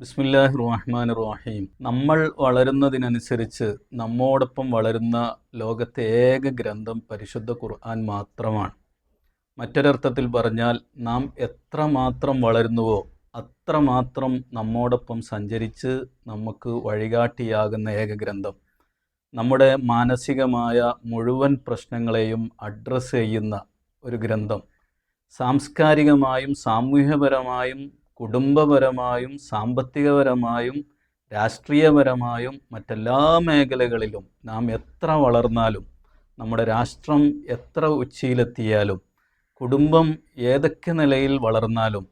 ബിസ്മില്ലാഹി റഹ്മാൻ റഹീം നമ്മൾ വളരുന്നതിനനുസരിച്ച് നമ്മോടൊപ്പം വളരുന്ന ലോകത്തെ ഏക ഗ്രന്ഥം പരിശുദ്ധ ഖുർആൻ മാത്രമാണ്. മറ്റൊരർത്ഥത്തിൽ പറഞ്ഞാൽ നാം എത്രമാത്രം വളരുന്നുവോ അത്രമാത്രം നമ്മോടൊപ്പം സഞ്ചരിച്ച് നമുക്ക് വഴികാട്ടിയാകുന്ന ഏക ഗ്രന്ഥം. നമ്മുടെ മാനസികമായ മുഴുവൻ പ്രശ്നങ്ങളെയും അഡ്രസ്സ് ചെയ്യുന്ന ഒരു ഗ്രന്ഥം. സാംസ്കാരികമായും സാമൂഹ്യപരമായും കുടുംബപരമായും സാമ്പത്തികപരമായും രാഷ്ട്രീയപരമായും മറ്റെല്ലാ മേഖലകളിലും നാം എത്ര വളർന്നാലും നമ്മുടെ രാഷ്ട്രം എത്ര ഉച്ചയിലെത്തിയാലും കുടുംബം ഏതൊക്കെ നിലയിൽ വളർന്നാലും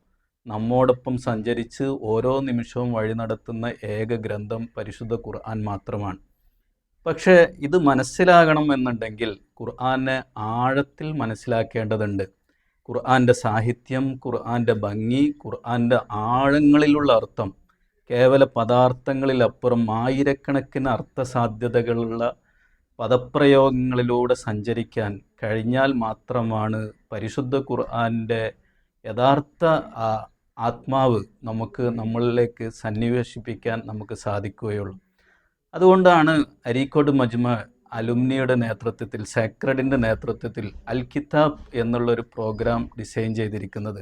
നമ്മോടൊപ്പം സഞ്ചരിച്ച് ഓരോ നിമിഷവും വഴി നടത്തുന്ന ഏക ഗ്രന്ഥം പരിശുദ്ധ ഖുർആൻ മാത്രമാണ്. പക്ഷേ ഇത് മനസ്സിലാകണം എന്നുണ്ടെങ്കിൽ ഖുർആനെ ആഴത്തിൽ മനസ്സിലാക്കേണ്ടതുണ്ട്. ഖുർആന്റെ സാഹിത്യം ഖുർആന്റെ ഭംഗി ഖുർആന്റെ ആഴങ്ങളിലുള്ള അർത്ഥം കേവല പദാർത്ഥങ്ങളിലപ്പുറം ആയിരക്കണക്കിന് അർത്ഥസാധ്യതകളുള്ള പദപ്രയോഗങ്ങളിലൂടെ സഞ്ചരിക്കാൻ കഴിഞ്ഞാൽ മാത്രമാണ് പരിശുദ്ധ ഖുർആന്റെ യഥാർത്ഥ ആത്മാവ് നമുക്ക് നമ്മളിലേക്ക് സന്നിവേശിപ്പിക്കാൻ നമുക്ക് സാധിക്കുകയുള്ളൂ. അതുകൊണ്ടാണ് അരീക്കോട് മജ്മ അലുമിനിയുടെ നേതൃത്വത്തിൽ സാക്രഡിന്റെ നേതൃത്വത്തിൽ അൽ കിതാബ് എന്നുള്ളൊരു പ്രോഗ്രാം ഡിസൈൻ ചെയ്തിരിക്കുന്നത്.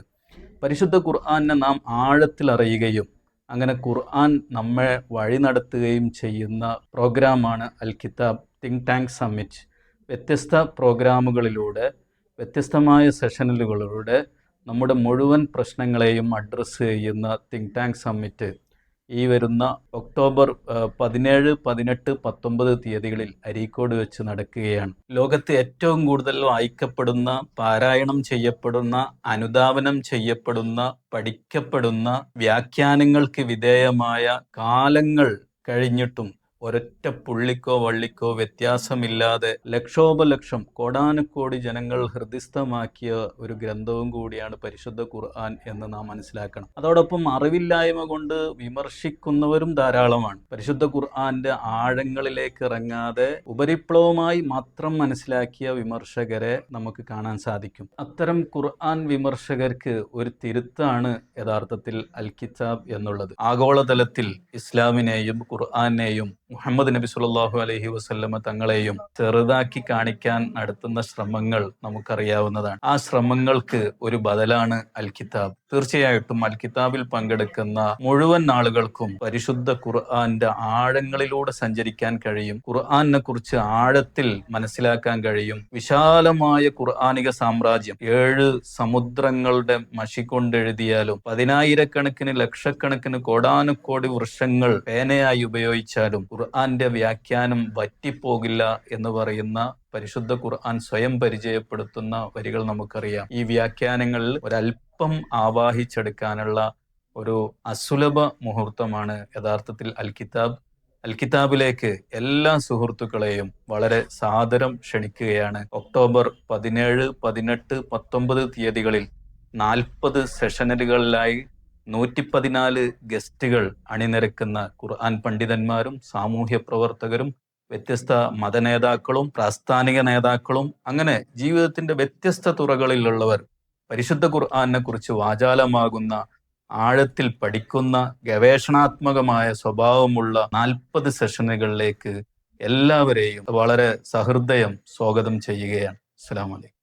പരിശുദ്ധ ഖുർആാനെ നാം ആഴത്തിൽ അറിയുകയും അങ്ങനെ ഖുർആൻ നമ്മെ വഴി നടത്തുകയും ചെയ്യുന്ന പ്രോഗ്രാമാണ് അൽ കിതാബ് തിങ്ക് ടാങ്ക് സമ്മിറ്റ്. വ്യത്യസ്ത പ്രോഗ്രാമുകളിലൂടെ വ്യത്യസ്തമായ സെഷനുകളിലൂടെ നമ്മുടെ മുഴുവൻ പ്രശ്നങ്ങളെയും അഡ്രസ്സ് ചെയ്യുന്ന തിങ്ക് ടാങ്ക് സമ്മിറ്റ് ഈ വരുന്ന ഒക്ടോബർ പതിനേഴ് പതിനെട്ട് പത്തൊമ്പത് തീയതികളിൽ അരീക്കോട് വെച്ച് നടക്കുകയാണ്. ലോകത്ത് ഏറ്റവും കൂടുതൽ വായിക്കപ്പെടുന്ന പാരായണം ചെയ്യപ്പെടുന്ന അനുധാവനം ചെയ്യപ്പെടുന്ന പഠിക്കപ്പെടുന്ന വ്യാഖ്യാനങ്ങൾക്ക് വിധേയമായ കാലങ്ങൾ കഴിഞ്ഞിട്ടും ഒരൊറ്റ പുള്ളിക്കോ വള്ളിക്കോ വ്യത്യാസമില്ലാതെ ലക്ഷോപലക്ഷം കോടാനുകോടി ജനങ്ങൾ ഹൃദയസ്ഥമാക്കിയ ഒരു ഗ്രന്ഥവും കൂടിയാണ് പരിശുദ്ധ ഖുർആൻ എന്ന് നാം മനസ്സിലാക്കണം. അതോടൊപ്പം അറിവില്ലായ്മ കൊണ്ട് വിമർശിക്കുന്നവരും ധാരാളമാണ്. പരിശുദ്ധ ഖുർആന്റെ ആഴങ്ങളിലേക്ക് ഇറങ്ങാതെ ഉപരിപ്ലവമായി മാത്രം മനസ്സിലാക്കിയ വിമർശകരെ നമുക്ക് കാണാൻ സാധിക്കും. അത്തരം ഖുർആൻ വിമർശകർക്ക് ഒരു തിരുത്താണ് യഥാർത്ഥത്തിൽ അൽ കിതാബ് എന്നുള്ളത്. ആഗോളതലത്തിൽ ഇസ്ലാമിനെയും ഖുർആാനെയും മുഹമ്മദ് നബി സുല്ലാഹു അലഹി വസ്ല്ലമ തങ്ങളെയും ചെറുതാക്കി കാണിക്കാൻ നടത്തുന്ന ശ്രമങ്ങൾ നമുക്കറിയാവുന്നതാണ്. ആ ശ്രമങ്ങൾക്ക് ഒരു ബദലാണ് അൽ കിതാബ് തീർച്ചയായിട്ടും അൽ കിതാബിൽ പങ്കെടുക്കുന്ന മുഴുവൻ ആളുകൾക്കും പരിശുദ്ധ ഖുർആന്റെ ആഴങ്ങളിലൂടെ സഞ്ചരിക്കാൻ കഴിയും. ഖുർആനെ കുറിച്ച് ആഴത്തിൽ മനസ്സിലാക്കാൻ കഴിയും. വിശാലമായ ഖുർആാനിക സാമ്രാജ്യം ഏഴ് സമുദ്രങ്ങളുടെ മഷി കൊണ്ടെഴുതിയാലും പതിനായിരക്കണക്കിന് ലക്ഷക്കണക്കിന് കോടാനുകോടി വൃക്ഷങ്ങൾ പേനയായി ഉപയോഗിച്ചാലും ഖുർആന്റെ വ്യാഖ്യാനം വറ്റിപ്പോകില്ല എന്ന് പറയുന്ന പരിശുദ്ധ ഖുർആൻ സ്വയം പരിചയപ്പെടുത്തുന്ന വരികൾ നമുക്കറിയാം. ഈ വ്യാഖ്യാനങ്ങളിൽ ഒരല്പം ആവാഹിച്ചെടുക്കാനുള്ള ഒരു അസുലഭ മുഹൂർത്തമാണ് യഥാർത്ഥത്തിൽ അൽ കിതാബ് അൽ കിതാബിലേക്ക് എല്ലാ സുഹൃത്തുക്കളെയും വളരെ സാദരം ക്ഷണിക്കുകയാണ്. ഒക്ടോബർ പതിനേഴ് പതിനെട്ട് പത്തൊമ്പത് തീയതികളിൽ നാൽപ്പത് സെഷനലുകളിലായി നൂറ്റി പതിനാല് ഗസ്റ്റുകൾ അണിനിരക്കുന്ന ഖുർആൻ പണ്ഡിതന്മാരും സാമൂഹ്യ പ്രവർത്തകരും വ്യത്യസ്ത മതനേതാക്കളും പ്രാസ്ഥാനിക നേതാക്കളും അങ്ങനെ ജീവിതത്തിന്റെ വ്യത്യസ്ത തുറകളിലുള്ളവർ പരിശുദ്ധ ഖുർആാനെ കുറിച്ച് വാചാലമാകുന്ന ആഴത്തിൽ പഠിക്കുന്ന ഗവേഷണാത്മകമായ സ്വഭാവമുള്ള നാൽപ്പത് സെഷനുകളിലേക്ക് എല്ലാവരെയും വളരെ സഹൃദയം സ്വാഗതം ചെയ്യുകയാണ്. അസ്സലാമലൈക്കും